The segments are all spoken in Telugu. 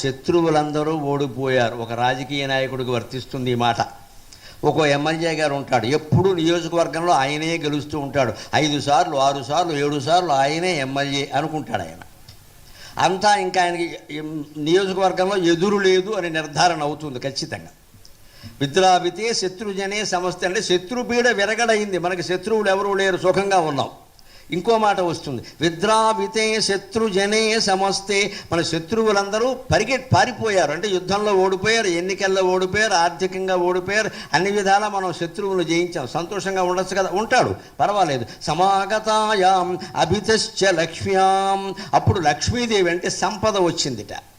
శత్రువులందరూ ఓడిపోయారు. ఒక రాజకీయ నాయకుడికి వర్తిస్తుంది ఈ మాట. ఒక ఎమ్మెల్యే గారు ఉంటాడు. ఎప్పుడు నియోజకవర్గంలో ఆయనే గెలుస్తూ ఉంటాడు. ఐదు సార్లు ఆరు సార్లు ఏడు సార్లు ఆయనే ఎమ్మెల్యే అనుకుంటాడు ఆయన. అంతా ఇంకా ఆయనకి నియోజకవర్గంలో ఎదురు లేదు అని నిర్ధారణ అవుతుంది ఖచ్చితంగా. విద్రావితే శత్రుజనే సమస్య అంటే శత్రుపీడ విరగడైంది. మనకి శత్రువులు ఎవరూ లేరు. సుఖంగా ఉన్నాం. ఇంకో మాట వస్తుంది. విద్రావితే శత్రుజనే సమస్తే. మన శత్రువులందరూ పరిగె పారిపోయారు. అంటే యుద్ధంలో ఓడిపోయారు ఎన్నికల్లో ఓడిపోయారు ఆర్థికంగా ఓడిపోయారు. అన్ని విధాలా మనం శత్రువులు జయించాం. సంతోషంగా ఉండొచ్చు కదా? ఉంటాడు. పర్వాలేదు. సమాగతాయాం అభితశ్చ లక్ష్మ్యాం. అప్పుడు లక్ష్మీదేవి అంటే సంపద వచ్చిందిట.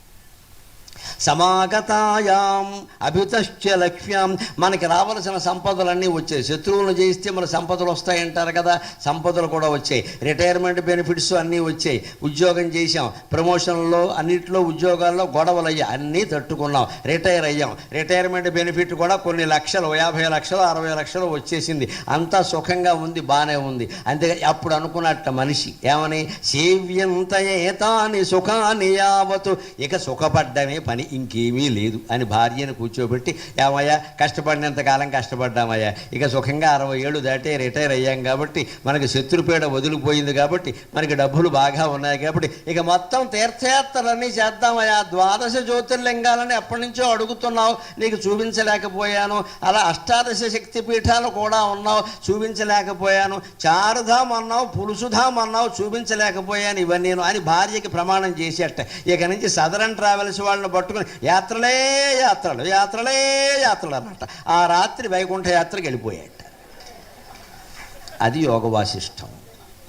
సమాగతాయాం అభితశ్చ లక్ష్యం మనకి రావలసిన సంపదలన్నీ వచ్చాయి. శత్రువులను జయిస్తే మన సంపదలు వస్తాయంటారు కదా సంపదలు కూడా వచ్చాయి. రిటైర్మెంట్ బెనిఫిట్స్ అన్నీ వచ్చాయి. ఉద్యోగం చేశాం. ప్రమోషన్లో అన్నింటిలో ఉద్యోగాల్లో గొడవలు అయ్యాయి. అన్నీ తట్టుకున్నాం. రిటైర్ అయ్యాం. రిటైర్మెంట్ బెనిఫిట్ కూడా కొన్ని లక్షలు యాభై లక్షలు అరవై లక్షలు వచ్చేసింది. అంతా సుఖంగా ఉంది బాగానే ఉంది. అంతే అప్పుడు అనుకున్నట్ట మనిషి. ఏమని? సేవ్యంతయేతాని సుఖాని యావతు. ఇక సుఖపడ్డమే పని. ఇంకేమీ లేదు. అని భార్యను కూర్చోబెట్టి ఏమయ్యా కష్టపడినంత కాలం కష్టపడ్డామయ్యా. ఇక సుఖంగా అరవై ఏళ్ళు దాటే రిటైర్ అయ్యాం కాబట్టి మనకి శత్రుపీడ వదిలిపోయింది కాబట్టి మనకి డబ్బులు బాగా ఉన్నాయి కాబట్టి ఇక మొత్తం తీర్థయాత్రలన్నీ చేద్దామయ్యా. ద్వాదశ జ్యోతిర్లింగాలని ఎప్పటి నుంచో అడుగుతున్నావు. నీకు చూపించలేకపోయాను. అలా అష్టాదశ శక్తి పీఠాలు కూడా ఉన్నావు. చూపించలేకపోయాను. చారుధాం అన్నావు పులుసుధాం అన్నావు చూపించలేకపోయాను ఇవన్నీ అని భార్యకి ప్రమాణం చేసేట. ఇక నుంచి సదరన్ ట్రావెల్స్ వాళ్ళని పట్టుకుని యాత్రలే యాత్రలు యాత్రలే యాత్రలు అన్నమాట ఆ రాత్రి వైకుంఠ యాత్రకి వెళ్ళిపోయాట అది యోగ వాసిష్టం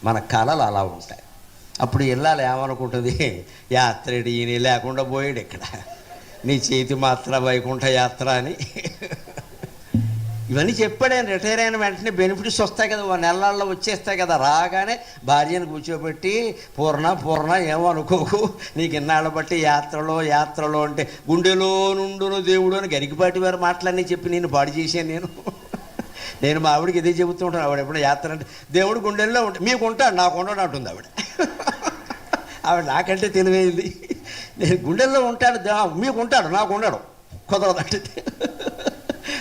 మన కళలు అలా ఉంటాయి. అప్పుడు వెళ్ళాలి ఏమనుకుంటుంది? యాత్రడి ఈయన లేకుండా పోయాడు ఇక్కడ. నీ చేతి మాత్ర వైకుంఠ యాత్ర అని. ఇవన్నీ చెప్పాడు ఆయన. రిటైర్ అయిన వెంటనే బెనిఫిట్స్ వస్తాయి కదా ఓ నెలల్లో వచ్చేస్తాయి కదా. రాగానే భార్యను కూర్చోబెట్టి పూర్ణ పూర్ణ ఏమో అనుకోకు. నీకు ఇన్నాళ్ళ బట్టి యాత్రలో యాత్రలో అంటే గుండెలో నుండును దేవుడు అని గరికిపాటి వారి మాటలన్నీ చెప్పి నేను పాడు చేశాను నేను. నేను మా ఆవిడకి ఇదే చెబుతూ ఉంటాను. ఆవిడ ఎప్పుడు యాత్ర అంటే దేవుడు గుండెల్లో ఉంటా మీకు ఉంటాడు నాకు ఉండడు అంటుంది ఆవిడ. ఆవిడ నాకంటే తెలివైంది. నేను గుండెల్లో ఉంటాడు మీకు ఉంటాడు నాకు ఉండడు. కుదరదంటే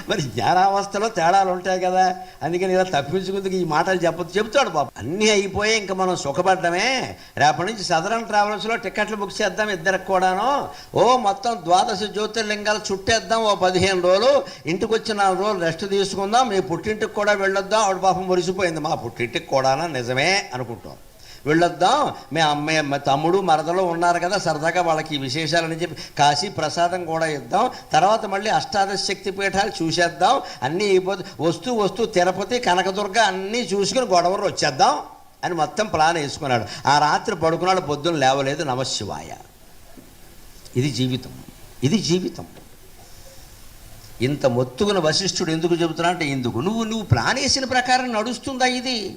మరి జ్ఞానావస్థలో తేడాలు ఉంటాయి కదా. అందుకని ఇలా తప్పించుకుందుకు ఈ మాటలు చెప్పదు చెప్తాడు బాబు అన్నీ అయిపోయి ఇంకా మనం సుఖపడ్డమే. రేపటి నుంచి సదరన్ ట్రావెల్స్లో టికెట్లు బుక్ చేద్దాం ఇద్దరికి కూడాను. ఓ మొత్తం ద్వాదశ జ్యోతిర్లింగాలు చుట్టేద్దాం ఓ పదిహేను రోజులు. ఇంటికి వచ్చి నాలుగు రోజులు రెస్ట్ తీసుకుందాం. మీ పుట్టింటికి కూడా వెళ్ళొద్దాం. ఆవిడ పాపం మురిసిపోయింది. మా పుట్టింటికి కూడానా? నిజమే అనుకుంటాం. వెళ్ళొద్దాం. మీ అమ్మాయి మా తమ్ముడు మరదలో ఉన్నారు కదా సరదాగా వాళ్ళకి ఈ విశేషాలని చెప్పి కాశీ ప్రసాదం కూడా ఇద్దాం. తర్వాత మళ్ళీ అష్టాదశ శక్తి పీఠాలు చూసేద్దాం. అన్నీ వస్తూ వస్తూ తిరుపతి కనకదుర్గ అన్నీ చూసుకుని గొడవలు వచ్చేద్దాం అని మొత్తం ప్లాన్ వేసుకున్నాడు. ఆ రాత్రి పడుకున్నాడు పొద్దున్న లేవలేదు నమశివాయ ఇది జీవితం. ఇది జీవితం. ఇంత మొత్తుకున్న వశిష్ఠుడు ఎందుకు చెబుతున్నా అంటే ఎందుకు నువ్వు నువ్వు ప్లాన్ వేసిన ప్రకారం నడుస్తుందా ఇది?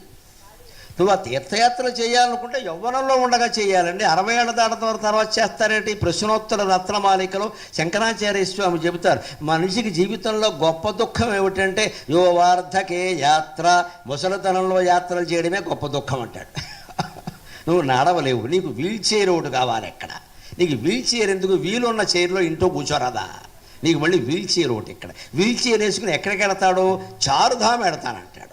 నువ్వు ఆ తీర్థయాత్రలు చేయాలనుకుంటే యవ్వనంలో ఉండగా చేయాలండి. అరవై ఏళ్ళ దాటం తర్వాత చేస్తారేంటి? ప్రశ్నోత్తర రత్నమాలికలో శంకరాచార్య స్వామి చెబుతారు. మనిషికి జీవితంలో గొప్ప దుఃఖం ఏమిటంటే యువవార్ధకే యాత్ర ముసలితనంలో యాత్రలు చేయడమే గొప్ప దుఃఖం అంటాడు. నువ్వు నడవలేవు. నీకు వీల్ చైర్ ఒకటి కావాలి ఎక్కడ నీకు వీల్ చైర్ ఎందుకు? వీలున్న చైర్లో ఇంట్లో కూర్చోరాదా? నీకు మళ్ళీ వీల్ చైర్ ఒకటి ఇక్కడ. వీల్ చైర్ వేసుకుని ఎక్కడికి వెళతాడు చారుధామ వెడతానంటాడు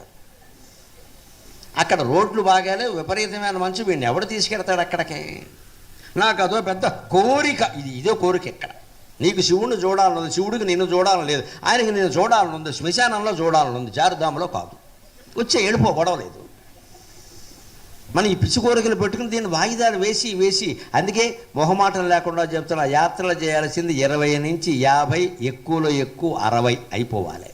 అక్కడ రోడ్లు బాగాలే విపరీతమైన మంచు వీడిని ఎవడు తీసుకెడతాడు అక్కడికి? నాకు అదో పెద్ద కోరిక. ఇది ఇదే కోరిక ఇక్కడ. నీకు శివుడిని చూడాలనుంది శివుడికి నేను చూడాలని లేదు. ఆయనకి నేను చూడాలనుంది శ్మశానంలో చూడాలనుంది చారుధామలో కాదు. వచ్చే ఏడుపో గొడవలేదు మనం ఈ పిచ్చి కోరికలు పెట్టుకుని దీన్ని వాయిదాలు వేసి వేసి అందుకే మొహమాటం లేకుండా చెప్తున్నా యాత్రలు చేయాల్సింది ఇరవై నుంచి యాభై ఎక్కువలో ఎక్కువ అరవై అయిపోవాలి.